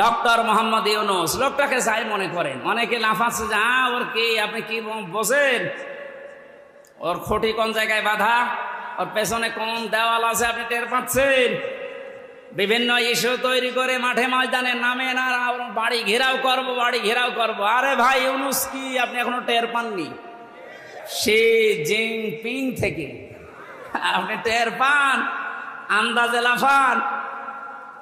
Doctor Mohammad Yunus, লোকটাকে যাই মনে করেন। অনেকে লাফাচ্ছে যে হ্যাঁ ওর কি? আপনি কি বসেন? ওর খুঁটি কোন জায়গায় বাধা? ওর পেছনে কোন দেওয়াল আছে আপনি টের পাচ্ছেন? বিভিন্ন ইস্যু তৈরি করে মাঠে ময়দানে নামে না বাড়ি ঘেরাও করব, বাড়ি ঘেরাও করব। আরে ভাই, ইউনুস কি? আপনি এখনও টের পাননি? সে জিনপিং থেকে। আপনি টের পান? আন্দাজে লাফান।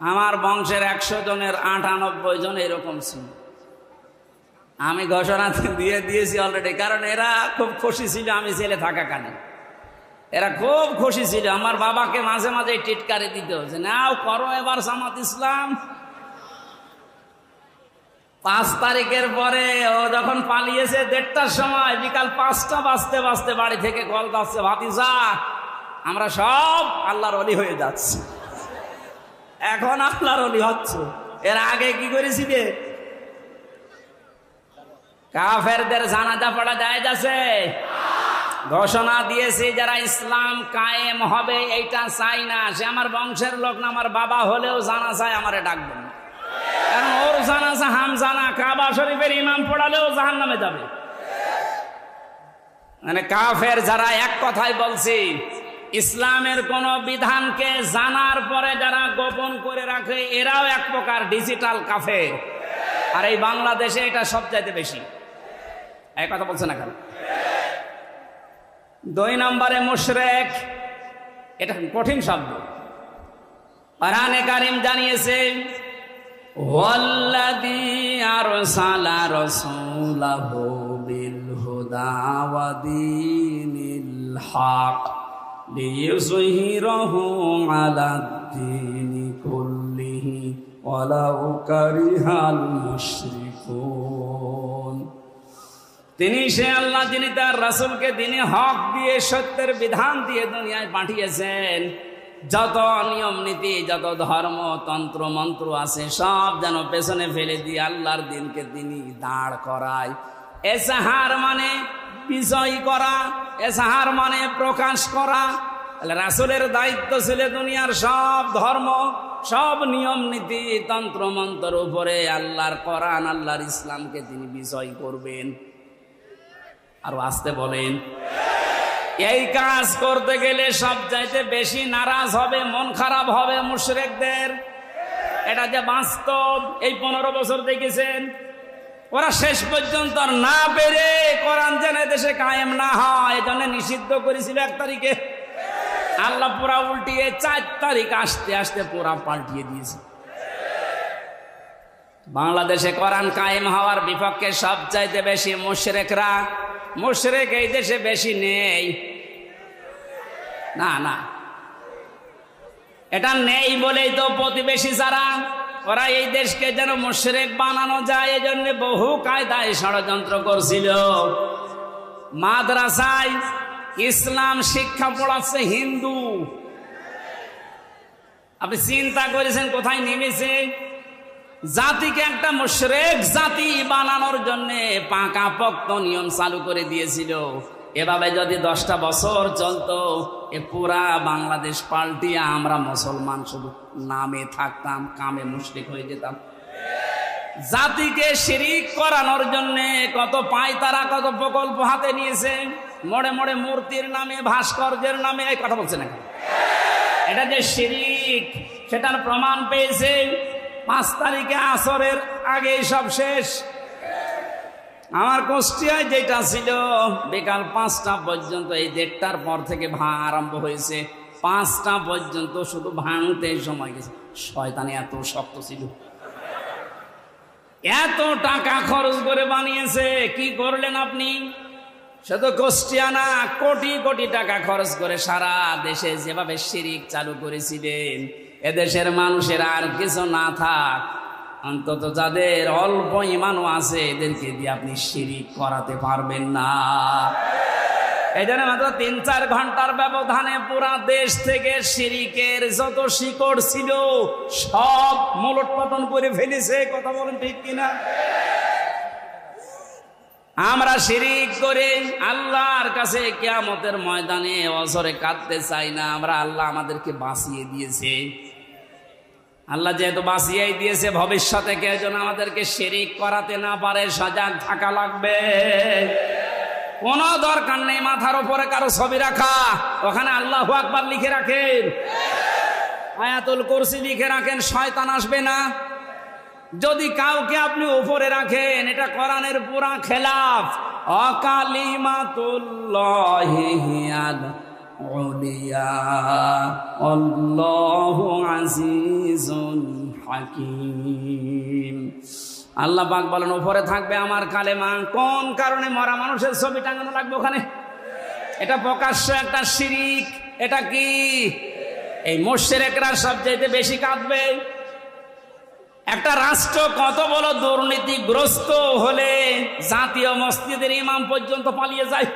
আমার বংশের একশো জনের আটানব্বই জন এরকম ছিল। আমি ঘোষণা দিয়ে দিয়েছি অলরেডি কারণ এরা খুব খুশি ছিল আমি ছেলে থাকা কানে এরা খুব খুশি ছিল। আমার বাবাকে মাঝে মাঝে টিটকারি দিত যে, নাও, করো এবার জামাত ইসলাম। পাঁচ তারিখের পরে ও যখন পালিয়েছে দেড়টার সময়, বিকাল পাঁচটা বাজতে বাজতে বাড়ি থেকে কল যাচ্ছে ভাতিজা, আমরা সব আল্লাহর অলি হয়ে যাচ্ছি। এখন আল্লাহর অলি হচ্ছে এর আগে কি করেছি করেছিলে কাফেরদের জানাজা পড়া যায় যাচ্ছে। ঘোষণা দিয়েছে যারা ইসলাম কায়েম হবে, এইটা চাই না। সে আমার বংশের লোক না, আমার বাবা হলেও জানা চায়, আমারে না। কারণ ওর জানাজা হাম জানা। কাবা শরীফের ইমাম পড়ালেও জাহান নামে যাবে। মানে কাফের যারা এক কথাই বলছি ইসলামের কোন বিধানকে জানার পরে যারা গোপন করে রাখে এরাও এক প্রকার ডিজিটাল কাফের আর এই বাংলাদেশে এটা সবচাইতে বেশি এক কথা বলছে না কেন দুই নম্বরে মুশরেক এটা কঠিন শব্দ কোরআনে কারিম জানিয়েছে والذي أرسل رسوله بالهدى ودين الحق ليظهره على الدين كله ولو كره المشركون তিনি সে আল্লাহ যিনি তার রাসুলকে দিনে হক দিয়ে সত্যের বিধান দিয়ে দুনিয়ায় পাঠিয়েছেন যত নিয়ম নীতি যত ধর্ম তন্ত্র মন্ত্র আছে সব যেন পেছনে ফেলে দিয়ে আল্লাহর দিনকে তিনি দাঁড় করায় এসাহার মানে বিজয় করা এসাহার মানে প্রকাশ করা। রাসুলের দায়িত্ব ছিল দুনিয়ার সব ধর্ম, সব নিয়ম, নীতি, তন্ত্র মন্ত্র উপরে আল্লাহর করান আল্লাহর ইসলামকে তিনি বিজয় করবেন। আর আসতে বলেন। এই কাজ করতে গেলে সব চাইতে বেশি নারাজ হবে, মন খারাপ হবে মুশরেকদের। এটা যে বাস্তব, এই পনেরো বছর দেখেছেন ওরা শেষ পর্যন্ত না পেরে কোরআন যেন দেশে কায়েম না হয় এই জন্য নিষিদ্ধ করেছিল এক তারিখে। আল্লাহ পুরা উল্টিয়ে চার তারিখ আসতে আসতে পুরা পাল্টিয়ে দিয়েছে। বাংলাদেশে কোরআন কায়েম হওয়ার বিপক্ষে সব চাইতে বেশি মুশরেকরা, মুশরেক এই দেশে বেশি নেই। না না। এটা নেই বলেই তো প্রতিবেশী যারা ওরা এই দেশকে যেন মুশরেক বানানো যায় এই জন্য বহু কায়দায় ষড়যন্ত্র করছিল। মাদ্রাসায় ইসলাম শিক্ষা পড়াচ্ছে হিন্দু। আপনি চিন্তা করেছেন কোথায় নেমেছে? জাতিকে একটা মুশরেক জাতি বানানোর জন্য পাকা পক্ত নিয়ম চালু করে দিয়েছিল। এভাবে যদি দশটা বছর চলতো, এ পুরা বাংলাদেশ পাল্টিয়া আমরা মুসলমান শুধু। নামে থাকতাম, কামে মুশরিক হয়ে যেতাম। জাতিকে শিরিক করানোর জন্যে কত পায় তারা, কত প্রকল্প হাতে নিয়েছে। মোড়ে মোড়ে মূর্তির নামে, ভাস্কর্যের নামে, এই কথা বলছে নাকি এটা যে শিরিক, সেটার প্রমাণ পেয়েছে। পাঁচ তারিখে আসরের আগে সব শেষ। আমার কুষ্টিয়ায় যেটা ছিল, বিকাল পাঁচটা পর্যন্ত এই দেড়টার পর থেকে ভাঙ আরম্ভ হয়েছে। পাঁচটা পর্যন্ত শুধু ভাঙতে সময় গেছে। শয়তানি এত শক্ত ছিল। এত টাকা খরচ করে বানিয়েছে, কি করলেন আপনি? শুধু কুষ্টিয়ানা কোটি কোটি টাকা খরচ করে সারা দেশে যেভাবে শিরিক চালু করেছিলেন, এদেশের মানুষের আর কিছু না থাক। অন্তত যাদের অল্প ইমানও আছে, এদেরকে দিয়ে আপনি শিরিক করাতে পারবেন না। এই জন্য মাত্র তিন চার ঘণ্টার ব্যবধানে পুরা দেশ থেকে শিরিকের যত শিকড় ছিল, সব মূলট পতন করে ফেলেছে, কথা বলেন ঠিক কিনা? আমরা শিরিক করে আল্লাহর কাছে কিয়ামতের ময়দানে অসরে কাঁদতে চাই না, আমরা আল্লাহ আমাদেরকে বাঁচিয়ে দিয়েছে। আল্লাহ যেহেতু বাঁচিয়েই দিয়েছে, ভবিষ্যতে কেউ যেন আমাদেরকে শিরিক করাতে না পারে, সজাগ থাকা লাগবে। কোনো দরকার নেই মাথার উপরে কারও ছবি রাখা। ওখানে আল্লাহ আকবার লিখে রাখেন। আয়াতুল কুরসি লিখে রাখেন, শয়তান আসবে না। যদি কাউকে আপনি উপরে রাখেন, এটা কোরআনের পুরা খেলাফ। আল্লাহু আজিজুন হাকিম। আল্লাহ পাক বলেন, ওপরে থাকবে আমার কালেমা। কোন কারণে মরা মানুষের ছবি টাঙানো লাগবে ওখানে? এটা প্রকাশ্য একটা শিরিক। এটা কি? এই মোশেরেকরা সবচাইতে বেশি কাঁদবে। একটা রাষ্ট্র কত বড় দুর্নীতিগ্রস্ত হলে জাতীয় মসজিদের ইমাম পর্যন্ত পালিয়ে যায়।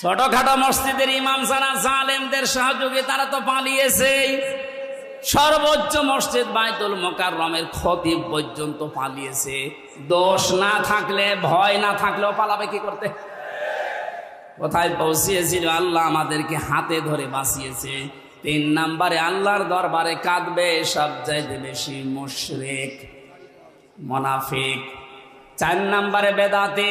ছোটখাটো মসজিদের ইমাম যারা জালেমদের সহযোগী, তারা তো পালিয়েছে সর্বোচ্চ মসজিদ বাইতুল মোকাররমের খতিব পর্যন্ত পালিয়েছে। দোষ না থাকলে, ভয় না থাকলেও পালাবে কি করতে? কোথায় পৌঁছিয়েছিল আল্লাহ আমাদেরকে হাতে ধরে বাঁচিয়েছে। তিন নাম্বারে আল্লাহর দরবারে কাঁদবে সব চাইতে বেশি মুশরেক, মোনাফিক। চার নাম্বারে বেদাতে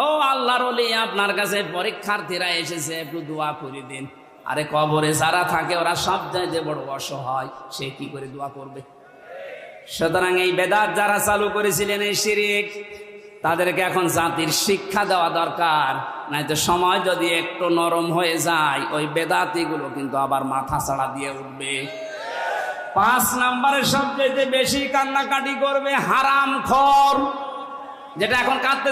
ও আল্লাহর আপনার কাছে পরীক্ষার্থীরা এসেছে, একটু দোয়া করে দিন। আরে কবরে যারা থাকে, ওরা সব চাইতে বড় অসহায়, সে কি করে দোয়া করবে? সুতরাং এই বেদাত যারা চালু করেছিলেন এই শিরিক, তাদেরকে এখন জাতির শিক্ষা দেওয়া দরকার। নয়তো সময় যদি একটু নরম হয়ে যায়, ওই বেদাতিগুলো কিন্তু আবার মাথা ছাড়া দিয়ে উঠবে। পাঁচ নম্বরের সবচেয়ে বেশি কান্নাকাটি করবে হারাম খর যেটা এখন কাঁদতে